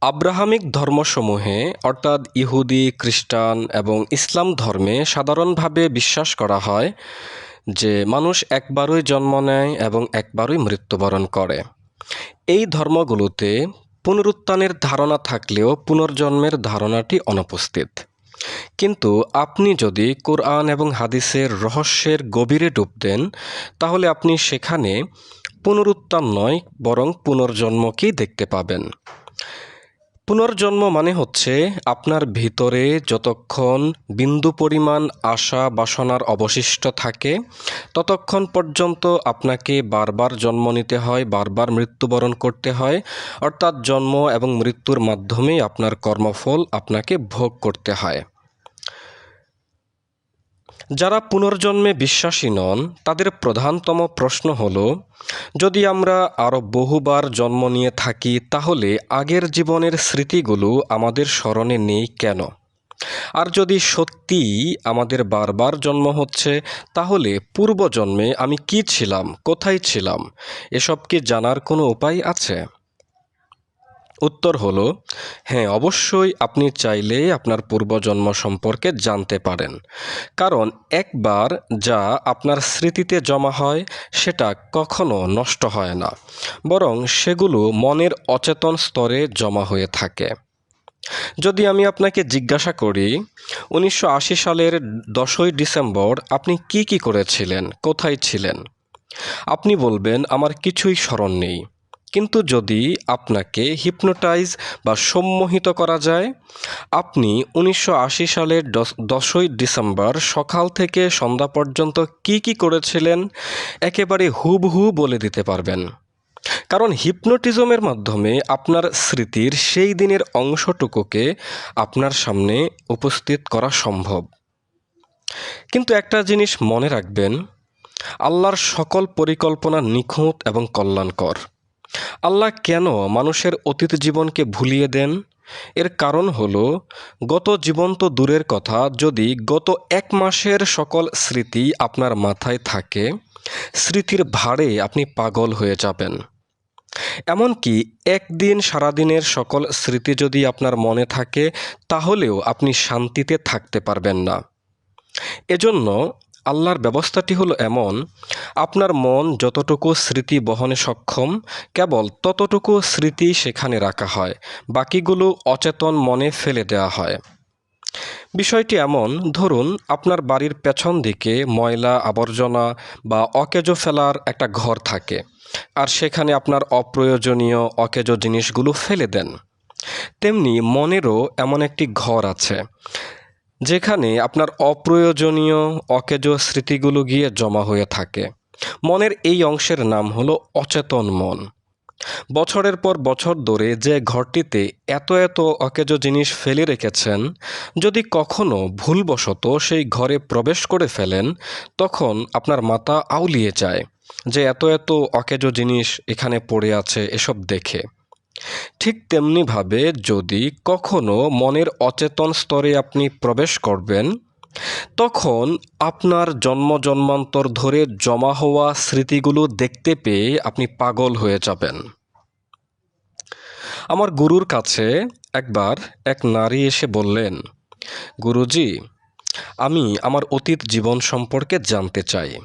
Abrahamic ধর্মসমূহে, অর্থাৎ ইহুদি, খ্রিস্টান এবং ইসলাম ধর্মে সাধারণভাবে বিশ্বাস করা হয় যে মানুষ একবারই জন্ম নেয় এবং একবারই মৃত্যুবরণ করে। এই ধর্মগুলোতে পুনরুত্থানের ধারণা থাকলেও পুনর্জন্মের ধারণাটি অনুপস্থিত। কিন্তু আপনি যদি কোরআন এবং হাদিসের রহস্যের গভীরে ডুব দেন, তাহলে আপনি সেখানে পুনরুত্থান নয়, বরং পুনর্জন্মকেই দেখতে পাবেন। পুনর্জন্ম মানে হচ্ছে আপনার ভিতরে যতক্ষণ বিন্দু পরিমাণ আশা বাসনার অবশিষ্ট থাকে, ততক্ষণ পর্যন্ত আপনাকে বারবার জন্ম নিতে হয়, বারবার মৃত্যুবরণ করতে হয়, অর্থাৎ জন্ম এবং মৃত্যুর মাধ্যমেই আপনার কর্মফল আপনাকে ভোগ করতে হয়। যারা পুনর্জন্মে বিশ্বাসী নন, তাদের প্রধানতম প্রশ্ন হল, যদি আমরা আরও বহুবার জন্ম নিয়ে থাকি, তাহলে আগের জীবনের স্মৃতিগুলো আমাদের স্মরণে নেই কেন? আর যদি সত্যিই আমাদের বারবার জন্ম হচ্ছে, তাহলে পূর্বজন্মে আমি কি ছিলাম, কোথায় ছিলাম, এসব কি জানার কোনো উপায় আছে? উত্তর হলো হ্যাঁ অবশ্যই আপনি চাইলে আপনার পূর্বজন্ম সম্পর্কে জানতে পারেন। কারণ একবার যা আপনার স্মৃতিতে জমা হয়, সেটা কখনো নষ্ট হয় না। বরং সেগুলো মনের অচেতন স্তরে জমা হয়ে থাকে। যদি আমি আপনাকে জিজ্ঞাসা করি, উনিশশো আশি সালের দশই ডিসেম্বর আপনি কি কি করেছিলেন? কোথায় ছিলেন? আপনি বলবেন, আমার কিছুই স্মরণ নেই। কিন্তু যদি আপনাকে হিপনোটাইজ বা সম্মোহিত করা যায়, আপনি উনিশশো আশি সালের দশই ডিসেম্বর সকাল থেকে সন্ধ্যা পর্যন্ত কি কি করেছিলেন, একেবারে হুবহু বলে দিতে পারবেন। কারণ হিপনোটিজমের মাধ্যমে আপনার স্মৃতির সেই দিনের অংশটুকুকে আপনার সামনে উপস্থিত করা সম্ভব। কিন্তু একটা জিনিস মনে রাখবেন, আল্লাহর সকল পরিকল্পনা নিখুঁত এবং কল্যাণকর। আল্লাহ কেন মানুষের অতীত জীবনকে ভুলিয়ে দেন? এর কারণ হল, গত জীবন তো দূরের কথা, যদি গত এক মাসের সকল স্মৃতি আপনার মাথায় থাকে, স্মৃতির ভারে আপনি পাগল হয়ে যাবেন। এমনকি একদিন সারাদিনের সকল স্মৃতি যদি আপনার মনে থাকে, তাহলেও আপনি শান্তিতে থাকতে পারবেন না। এজন্য আল্লাহর ব্যবস্থাটি হলো এমন, আপনার মন যতটুকু স্মৃতি বহনে সক্ষম, কেবল ততটুকু স্মৃতি সেখানে রাখা হয়, বাকিগুলো অচেতন মনে ফেলে দেওয়া হয়। বিষয়টি এমন, ধরুন আপনার বাড়ির পেছন দিকে ময়লা, আবর্জনা বা অকেজো ফেলার একটা ঘর থাকে, আর সেখানে আপনার অপ্রয়োজনীয় অকেজো জিনিসগুলো ফেলে দেন। তেমনি মনেরও এমন একটি ঘর আছে যেখানে আপনার অপ্রয়োজনীয় অকেজ স্মৃতিগুলো গিয়ে জমা হয়ে থাকে। মনের এই অংশের নাম হলো অচেতন মন। বছরের পর বছর ধরে যে ঘরটিতে এত এত অকেজ জিনিস ফেলে রেখেছেন, যদি কখনো ভুলবশত সেই ঘরে প্রবেশ করে ফেলেন, তখন আপনার মাথা আউলিয়ে যায় যে এত এত অকেজ জিনিস এখানে পড়ে আছে এসব দেখে। ঠিক তেমনিভাবে যদি কখনো মনের অচেতন স্তরে আপনি প্রবেশ করবেন, তখন আপনার জন্ম জন্মান্তর ধরে জমা হওয়া স্মৃতিগুলো দেখতে পেয়ে আপনি পাগল হয়ে যাবেন। আমার গুরুর কাছে একবার এক নারী এসে বললেন, গুরুজি, আমি আমার অতীত জীবন সম্পর্কে জানতে চাই।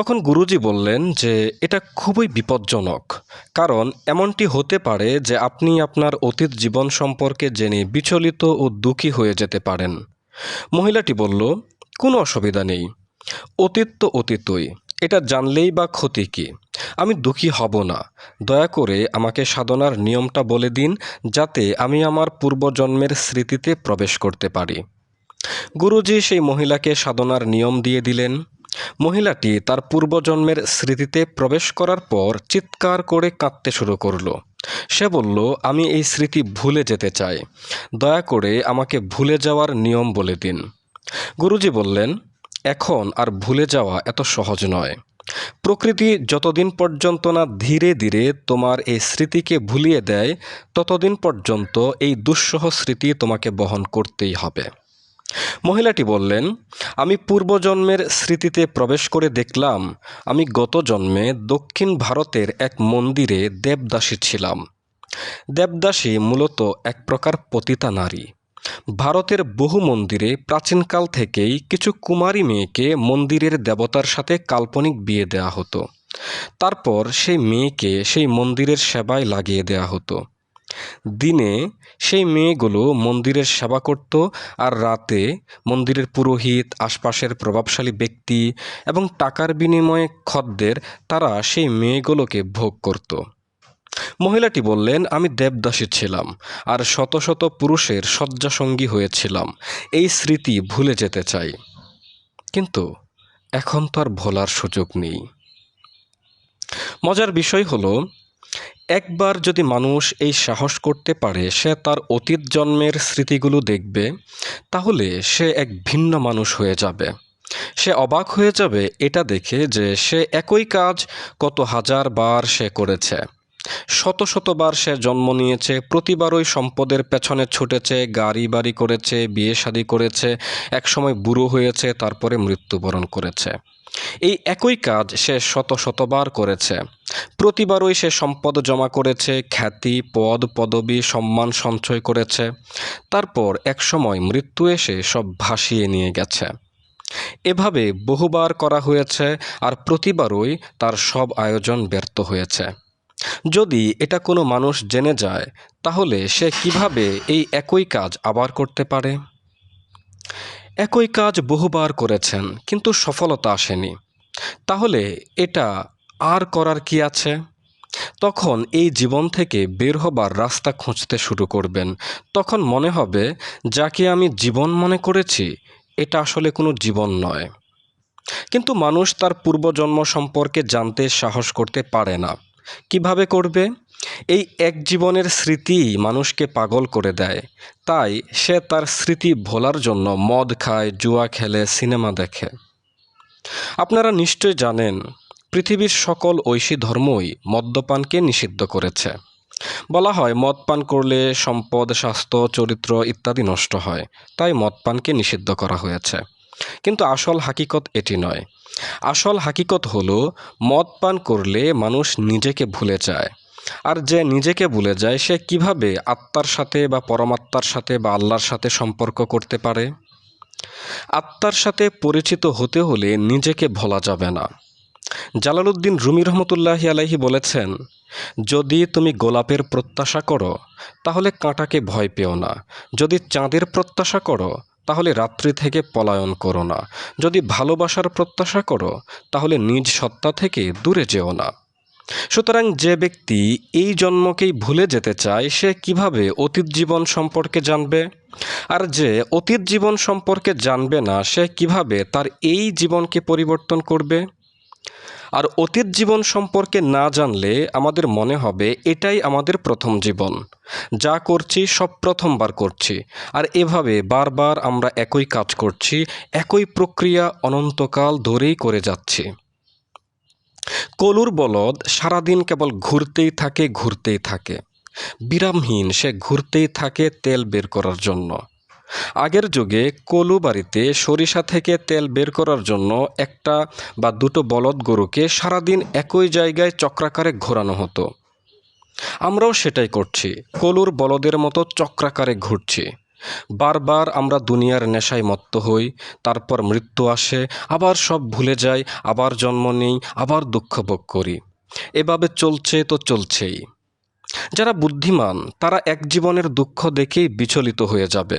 তখন গুরুজি বললেন যে, এটা খুবই বিপজ্জনক। কারণ এমনটি হতে পারে যে আপনি আপনার অতীত জীবন সম্পর্কে জেনে বিচলিত ও দুঃখী হয়ে যেতে পারেন। মহিলাটি বলল, কোনো অসুবিধা নেই। অতীত তো অতীতই। এটা জানলেই বা ক্ষতি কি? আমি দুঃখী হব না। দয়া করে আমাকে সাধনার নিয়মটা বলে দিন, যাতে আমি আমার পূর্বজন্মের স্মৃতিতে প্রবেশ করতে পারি। গুরুজি সেই মহিলাকে সাধনার নিয়ম দিয়ে দিলেন। মহিলাটি তার পূর্বজন্মের স্মৃতিতে প্রবেশ করার পর চিৎকার করে কাঁদতে শুরু করল। সে বলল, আমি এই স্মৃতি ভুলে যেতে চাই। দয়া করে আমাকে ভুলে যাওয়ার নিয়ম বলে দিন। গুরুজি বললেন, এখন আর ভুলে যাওয়া এত সহজ নয়। প্রকৃতি যতদিন পর্যন্ত না ধীরে ধীরে তোমার এই স্মৃতিকে ভুলিয়ে দেয়, ততদিন পর্যন্ত এই দুঃসহ স্মৃতি তোমাকে বহন করতেই হবে। মহিলাটি বললেন, আমি পূর্বজন্মের স্মৃতিতে প্রবেশ করে দেখলাম, আমি গত জন্মে দক্ষিণ ভারতের এক মন্দিরে দেবদাসী ছিলাম। দেবদাসী মূলত এক প্রকার পতিতা নারী। ভারতের বহু মন্দিরে প্রাচীনকাল থেকেই কিছু কুমারী মেয়েকে মন্দিরের দেবতার সাথে কাল্পনিক বিয়ে দেওয়া হতো। তারপর সেই মেয়েকে সেই মন্দিরের সেবায় লাগিয়ে দেওয়া হতো। দিনে সেই মেয়েগুলো মন্দিরের সেবা করত আর রাতে মন্দিরের পুরোহিত, আশপাশের প্রভাবশালী ব্যক্তি এবং টাকার বিনিময়ে খদ্দের তারা সেই মেয়েগুলোকে ভোগ করত। মহিলাটি বললেন, আমি দেবদাসী ছিলাম আর শত শত পুরুষের শয্যাসঙ্গী হয়েছিলাম। এই স্মৃতি ভুলে যেতে চাই। কিন্তু এখন তো আর ভোলার সুযোগ নেই। মজার বিষয় হলো একবার যদি মানুষ এই সাহস করতে পারে, সে তার অতীত জন্মের স্মৃতিগুলো দেখবে, তাহলে সে এক ভিন্ন মানুষ হয়ে যাবে। সে অবাক হয়ে যাবে এটা দেখে যে সে একই কাজ কত হাজার বার সে করেছে। শত শতবার সে জন্ম নিয়েছে, প্রতিবারই সম্পদের পেছনে ছুটেছে, গাড়ি বাড়ি করেছে, বিয়ে শাদী করেছে, একসময় বুড়ো হয়েছে, তারপরে মৃত্যুবরণ করেছে। এই একই কাজ সে শত শতবার করেছে। প্রতিবারই সে সম্পদ জমা করেছে, খ্যাতি, পদ, পদবি, সম্মান সঞ্চয় করেছে। তারপর একসময় মৃত্যু এসে সব ভাসিয়ে নিয়ে গেছে। এভাবে বহুবার করা হয়েছে আর প্রতিবারই তার সব আয়োজন ব্যর্থ হয়েছে। যদি এটা কোনো মানুষ জেনে যায়, তাহলে সে কীভাবে এই একই কাজ আবার করতে পারে? একই কাজ বহুবার করেছেন, কিন্তু সফলতা আসেনি। তাহলে এটা আর করার কি আছে? তখন এই জীবন থেকে বের হবার রাস্তা খুঁজতে শুরু করবেন। তখন মনে হবে, যাকে আমি জীবন মনে করেছি, এটা আসলে কোনো জীবন নয়। কিন্তু মানুষ তার পূর্বজন্ম সম্পর্কে জানতে সাহস করতে পারে না। কীভাবে করবে? এই এক জীবনের স্মৃতি মানুষকে পাগল করে দেয়। তাই সে তার স্মৃতি ভোলার জন্য মদ খায়, জুয়া খেলে, সিনেমা দেখে। আপনারা নিশ্চয় জানেন পৃথিবীর সকল ঐশী ধর্মই মদ্যপানকে নিষিদ্ধ করেছে। বলা হয় মদ পান করলে সম্পদ, স্বাস্থ্য, চরিত্র ইত্যাদি নষ্ট হয়, তাই মদ পানকে নিষিদ্ধ করা হয়েছে। কিন্তু আসল হাকিকত এটি নয়। আসল হাকিকত হলো মদ পান করলে মানুষ নিজেকে ভুলে যায়। আর যে নিজেকে ভুলে যায়, সে কীভাবে আত্মার সাথে বা পরমাত্মার সাথে বা আল্লাহর সাথে সম্পর্ক করতে পারে? আত্মার সাথে পরিচিত হতে হলে নিজেকে ভোলা যাবে না। জালালউদ্দিন রুমি রহমতুল্লাহি আলাইহি বলেছেন, যদি তুমি গোলাপের প্রত্যাশা করো, তাহলে কাঁটাকে ভয় পেও না। যদি চাঁদের প্রত্যাশা করো, তাহলে রাত্রি থেকে পলায়ন করো না। যদি ভালোবাসার প্রত্যাশা করো, তাহলে নিজ সত্তা থেকে দূরে যেও না। সুতরাং যে ব্যক্তি এই জন্মকেই ভুলে যেতে চায়, সে কীভাবে অতীত জীবন সম্পর্কে জানবে? আর যে অতীত জীবন সম্পর্কে জানবে না, সে কীভাবে তার এই জীবনকে পরিবর্তন করবে? আর অতীত জীবন সম্পর্কে না জানলে আমাদের মনে হবে এটাই আমাদের প্রথম জীবন। যা করছি, সব প্রথমবার করছি। আর এভাবে বারবার আমরা একই কাজ করছি, একই প্রক্রিয়া অনন্তকাল ধরেই করে যাচ্ছি। কলুর বলদ সারাদিন কেবল ঘুরতেই থাকে ঘুরতেই থাকে। বিরামহীন সে ঘুরতেই থাকে তেল বের করার জন্য। আগের যুগে কলু বাড়িতে সরিষা থেকে তেল বের করার জন্য একটা বা দুটো বলদ গরুকে সারাদিন একই জায়গায় চক্রাকারে ঘোরানো হতো। আমরাও সেটাই করছি, কলুর বলদের মতো চক্রাকারে ঘুরছি। বারবার আমরা দুনিয়ার নেশায় মত্ত হই, তারপর মৃত্যু আসে, আবার সব ভুলে যাই, আবার জন্ম নেই, আবার দুঃখ ভোগ করি। এভাবে চলছে তো চলছেই। যারা বুদ্ধিমান, তারা এক জীবনের দুঃখ দেখেই বিচলিত হয়ে যাবে।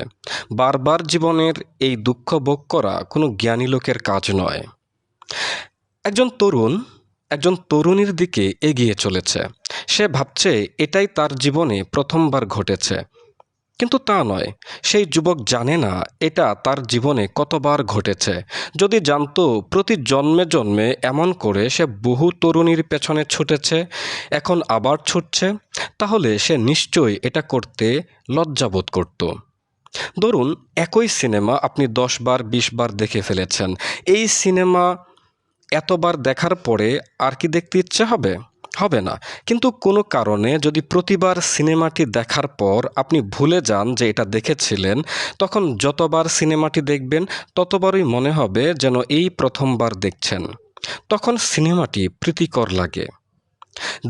বারবার জীবনের এই দুঃখ ভোগ করা কোনো জ্ঞানী লোকের কাজ নয়। একজন তরুণ, একজন তরুণীর দিকে এগিয়ে চলেছে। সে ভাবছে, এটাই তার জীবনে প্রথমবার ঘটেছে। কিন্তু তা নয়। সেই যুবক জানে না এটা তার জীবনে কতবার ঘটেছে। যদি জানতো প্রতি জন্মে জন্মে এমন করে সে বহু তরুণীর পেছনে ছুটেছে, এখন আবার ছুটছে, তাহলে সে নিশ্চয়ই এটা করতে লজ্জাবোধ করত। ধরুন, একই সিনেমা আপনি দশ বার, বিশ বার দেখে ফেলেছেন। এই সিনেমা এতবার দেখার পরে আর কি দেখতে ইচ্ছে হবে? হবে না। কিন্তু কোনো কারণে যদি প্রতিবার সিনেমাটি দেখার পর আপনি ভুলে যান যে এটা দেখেছিলেন, তখন যতবার সিনেমাটি দেখবেন, ততবারই মনে হবে যেন এই প্রথমবার দেখছেন। তখন সিনেমাটি প্রীতিকর লাগে।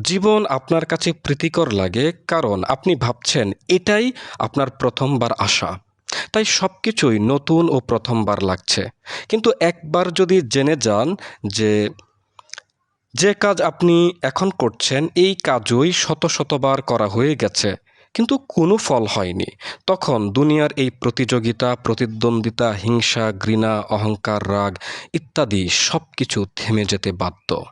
জীবন আপনার কাছে প্রীতিকর লাগে কারণ আপনি ভাবছেন, এটাই আপনার প্রথমবার আসা তাই সব কিছুই নতুন ও প্রথমবার লাগছে। কিন্তু একবার যদি জেনে যান যে যে কাজ আপনি এখন করছেন, এই কাজই শত শতবার করা হয়ে গেছে। কিন্তু কোনো ফল হয়নি। তখন দুনিয়ার এই প্রতিযোগিতা, প্রতিদ্বন্দ্বিতা, হিংসা, ঘৃণা, অহংকার, রাগ ইত্যাদি সব কিছু থেমে যেতে বাধ্য।